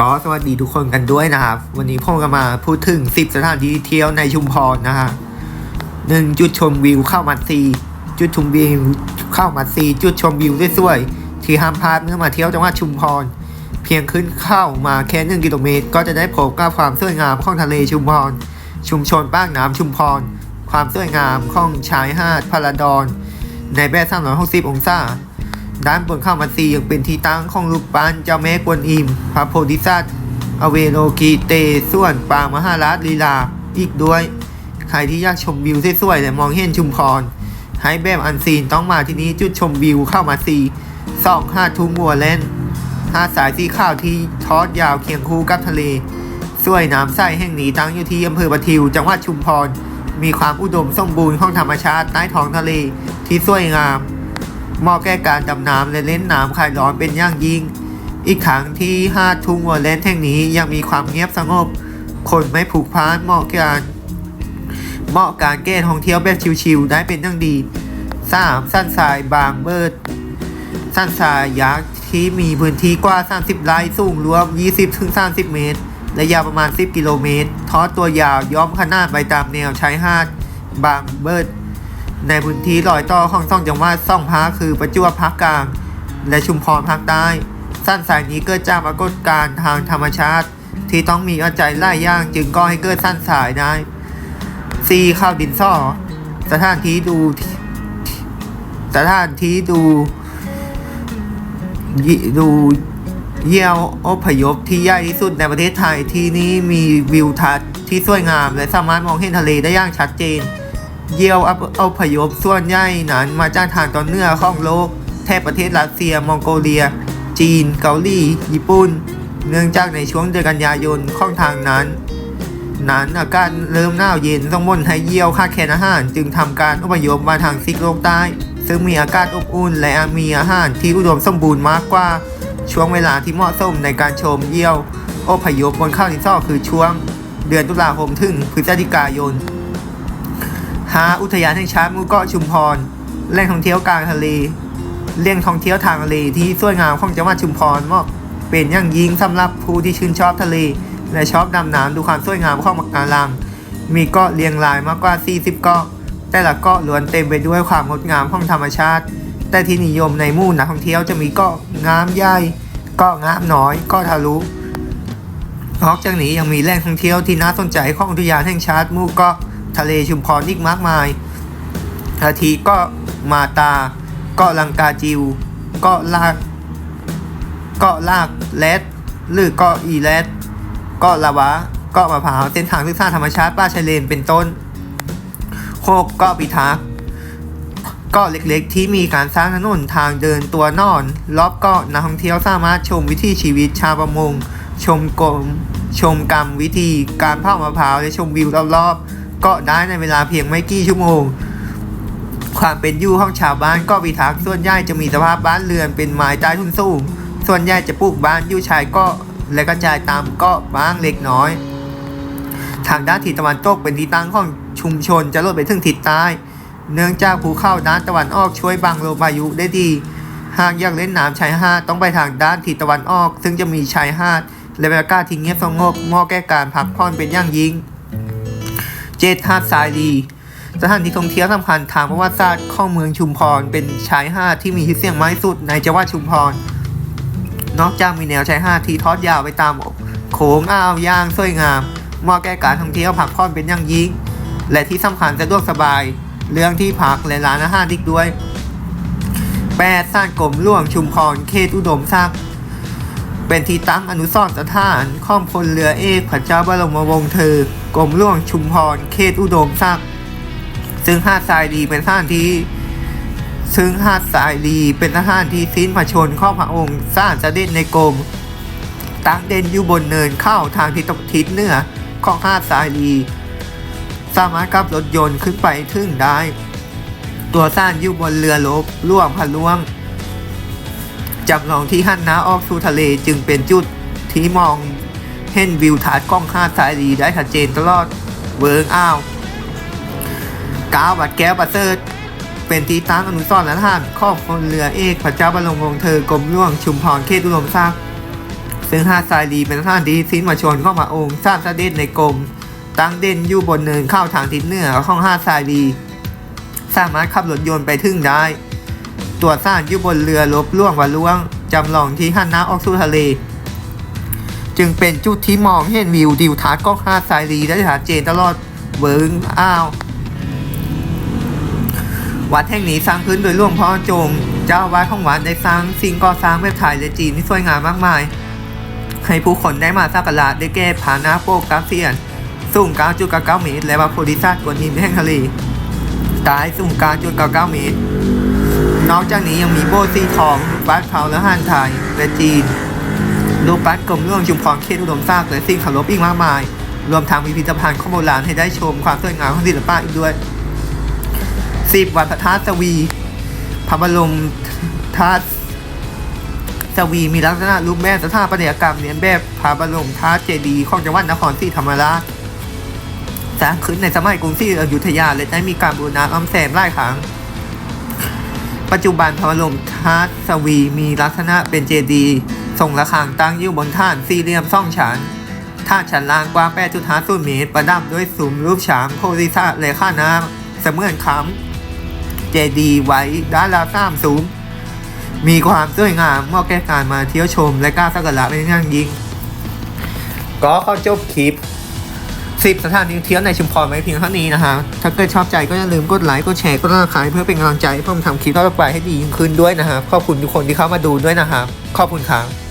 ก็สวัสดีทุกคนกันด้วยนะครับ วันนี้ผมก็มาพูดถึง 10 สถานที่เที่ยวในชุมพรนะฮะหนึ่งจุดชมวิวเข้ามัดซีจุดชมวิวเข้ามัดซีจุดชมวิวสวยๆที่ห้ามพลาดเมื่อมาเที่ยวจังหวัดชุมพร เพียงขึ้นเข้ามาแค่หนึ่งกิโลเมตร ก็จะได้พบกับความสวยงามของทะเลชุมพร ชุมชนปากน้ำชุมพร ความสวยงามของชายหาดพาราดอน ในแบบ360 องศา ด้านบนเข้ามาซียังเป็นที่ตั้งของรูปปั้นเจ้าแม่กวนอิม พระโพธิสัตว์ อเวโรกีเตส่วนปางมหาราชลีลา อีกด้วย ใครที่อยากชมวิวสวยๆและมองเห็นชุมพรให้แบบอันซีนต้องมาที่นี้จุดชมวิวเข้ามาซีสองห้าทุ่งวัวเล่นหาสายสีข้าวที่ทอดยาวเคียงคู่กับทะเลสวยน้ำใสแห่งนี้ตั้งอยู่ที่อำเภอปะทิวจังหวัดชุมพร มีความอุดมสมบูรณ์ของธรรมชาติใต้ท้องทะเลที่สวยงาม เหมาะแก่การดำน้ำและเล่นน้ำคลายร้อนเป็นอย่างยิ่ง อีกทั้งที่หาดทุ่งวัวเลนแห่งนี้ยังมีความเงียบสงบ คนไม่ผูกพันเหมาะการเหมาะการแก้ท่องเที่ยวแบบชิลๆได้เป็นอย่างดี 3. สั้นทรายบางเบิด สั้นทรายยักษ์ที่มีพื้นที่กว่า30 ไร่สูงรวม 20-30 เมตร และยาวประมาณ 10 กิโลเมตรทอดตัวยาวย้อมขนาดไปตามแนวชายหาด บางเบิด ในพื้นที่รอยต่อของซ่องจังหวัดซ่องภาคคือประจวบภาคกลาง และชุมพรภาคใต้ สั้นสายนี้เกิดจากปรากฏการณ์ทางธรรมชาติ ที่ต้องมีปัจจัยหลายอย่างจึงก่อให้เกิดสั้นสายได้ 4. ข้าวดินซ่อสถานที่ดูสถานที่ดูดูเยี่ยวอพยพที่ใหญ่ที่สุดในประเทศไทยที่นี่มีวิวทัศน์ที่สวยงาม และสามารถมองเห็นทะเลได้อย่างชัดเจน เยี่ยวอาพยพส่วนใหญ่นั้นมาจากทางตอนเหนือของโลก แทบประเทศรัสเซีย มองโกเลีย จีน เกาหลี ญี่ปุ่น เนื่องจากในช่วงเดือนกันยายนของทางนั้น นั้นอากาศเริ่มหนาวเย็นต้องมนให้เยี่ยวค่าดแคลนอาหาร จึงทำการอพยพมาทางซีกโลกใต้ ซึ่งมีอากาศอบอุ่นและมีอาหารที่อุดมสมบูรณ์มากกว่า ช่วงเวลาที่เหมาะสมในการชมเยี่ยวอพยพบนข้าวดินซ่อคือช่วง เดือนตุลาคมถึงพฤศจิกายน หาอุทยานแห่งชาติหมู่เกาะชุมพรแหล่งท่องเที่ยวกลางทะเลเลี่ยงท่องเที่ยวทางทะเลที่สวยงามของจังหวัดชุมพรมาเป็นอย่างยิ่งสำหรับผู้ที่ชื่นชอบทะเล และชอบดำน้ำดูความสวยงามของมักนาลัง มีเกาะเรียงรายมากกว่า 40 เกาะแต่ละเกาะล้วนเต็มไปด้วยความงดงามของธรรมชาติ แต่ที่นิยมในหมู่นักท่องเที่ยวจะมีเกาะงามใหญ่เกาะงามน้อยเกาะทะลุนอกจากนี้ยังมีแหล่งท่องเที่ยวที่น่าสนใจของอุทยานแห่งชาติมู่เกาะ ทะเลชุมพรอีกมากมายอาทิก็มาตากาะลังกาจิวกาะลากกาะลากแรดหรือกาะอีแรดกาะลาวะกาะมะพร้าวเส้นทางศึกษาธรรมชาติป่าชายเลนเป็นต้น โคกกาะปิทักษ์เกาะเล็กๆ ที่มีการสร้างถนนทางเดินตัวนอน รอบเกาะนักท่องเที่ยวสามารถชมวิถีชีวิตชาวประมง ชมกรมชมกรรมวิธีการเผามะพร้าวและชมวิวรอบๆ เกาะได้ในเวลาเพียงไม่กี่ชั่วโมง ความเป็นอยู่ของชาวบ้านกาะพิทักษ์ส่วนใหญ่จะมีสภาพบ้านเรือนเป็นไม้ใต้ทุนสูง ส่วนใหญ่จะปลูกบ้านอยู่ชายเกาะและกระจายตามเกาะบ้างเล็กน้อย ทางด้านทิศตะวันตกเป็นที่ตั้งของชุมชนจะลดไปถึงทิศใต้เนื่องจากภูเขาด้านตะวันออกช่วยบังลมพายุได้ดีหากอยากเล่นน้ำชายหาดต้องไปทางด้านทิศตะวันออก ซึ่งจะมีชายหาดและบรรยากาศที่เงียบสงบเหมาะแก่การพักผ่อนเป็นอย่างยิ่ง จ็ดหาดทรายดี สถานที่ท่องเที่ยวสำคัญทางประวัติศาสตร์ของเมืองชุมพร เป็นชายหาดที่มีชื่อเสียงมากที่สุดในจังหวัดชุมพร นอกจากมีแนวชายหาดที่ทอดยาวไปตามโขงอ่าวย่างสวยงามเหมาะแก่การท่องเที่ยวพักผ่อนเป็นอย่างยิ่ง และที่สำคัญสะดวกสบายเรื่องที่พักและร้านอาหารอีกด้วยแปดสร้างกรมหลวงชุมพรเขตอุดมศักดิ์ เป็นที่ตั้งอนุสรณ์สถานข้อมพลเรือเอกพระเจ้าบรมวงศ์เธอกรมหลวงชุมพรเขตอุดมศักดิ์ซึ่งหาดทรายดีเป็นสถานที่ ซึ่งหาดทรายดีเป็นสถานที่สิ้นพระชนข้อพระองค์สร้างเสด็จในกรมตั้งเด่นอยู่บนเนินเข้าทางทิศตะทิศเหนือของหาดทรายดีสามารถขับรถยนต์ขึ้นไปถึงได้ ตัวสร้างอยู่บนเรือลบล่วงพะล่วง จำลองที่หันหน้าออกสู่ทะเลจึงเป็นจุดที่มองเห็นวิวทัศน์กล้องหาดทรายดีได้ชัดเจนตลอดเวิร์งอ้าวกาวบัดแก้วบัดเซิร์เป็นที่ตั้งอนุสรณ์และทหารข้องพลเรือเอกพระเจ้าบรมวงศ์เธอกรมหลวงชุมพรเขตอุดมศักดิ์ซึ่งหาดทรายดีเป็นสถานที่สิ้นมาชนเข้ามาองค์สร้างเสด็จในกรมตั้งเด่นอยู่บนเนินเข้าทางทิศเหนือของหาดทรายดี สามารถขับรถยนต์ไปถึงได้ ตัวสร้างอยู่บนเรือลบล่วงว่าล่วงจำลองที่หันน้าออกสู่ทะเล จึงเป็นจุดที่มองเห็นวิวดิวทัศน์กองหาดทรายดีได้ชัดเจนตลอดเวิงอ้าว วัดแห่งนี้สร้างขึ้นโดยหลวงพ่อจง เจ้าวาสของวัดได้สร้างสิ่งก่อสร้างแบบไทยและจีนที่สวยงามมากมาย ให้ผู้คนได้มาสักการะได้แก้ผานาโปกกราเซียน สูง9.99เมตร และพระโพธิสัตว์กวนอิมแห่งทะเลตายสูง9.99เมตร นอกจากนี้ยังมีโบสถ์สีทองรูปปั้นเขาและหันไทย และจีนรูปปั้นกรมหลวงชุมพรเขตอุดมสร้างและสิ่งเคารพอีกมากมาย รวมทั้งมีพิพิธภัณฑ์ข้อโบราณให้ได้ชมความสวยงามของศิลปะอีกด้วยสิบวัดพระธาตุสวีพระบรมธาตุสวีมีลักษณะรูปแบบสถาปัตยกรรมเนียนแบบพระบรมธาตุเจดีย์ของจังหวัดนครศรีธรรมราชสร้างขึ้นในสมัยกรุงศรีอยุธยาและได้มีการบูรณะอ้อมแซมหลายครั้ง ปัจจุบันพระบรมธาตุสวีมีลักษณะเป็นเจดีย์ทรงระฆังตั้งอยู่บนฐานสี่เหลี่ยมสองชั้นฐานชั้นล่างกว้าง8.50เมตร ประดับด้วยซุ้มรูปช้างโพธิสัตว์แลข้าน้ำเสมือนคำเจดีย์ไว้ด้านละสามซุ้มมีความสวยงามเหมาะแก่การมาเที่ยวชมและกล้าสักการะเป็นอย่างยิ่งก็เข้าจบคลิป สิบสถานที่เที่ยวในชุมพรไว้เพียงเท่านี้นะฮะ ถ้าเกิดชอบใจก็อย่าลืมกดไลค์ กดแชร์ กดติดตามเพื่อเป็นกำลังใจให้ผมทำคลิปต่อไปให้ดียิ่งขึ้นด้วยนะครับ ขอบคุณทุกคนที่เข้ามาดูด้วยนะครับ ขอบคุณครับ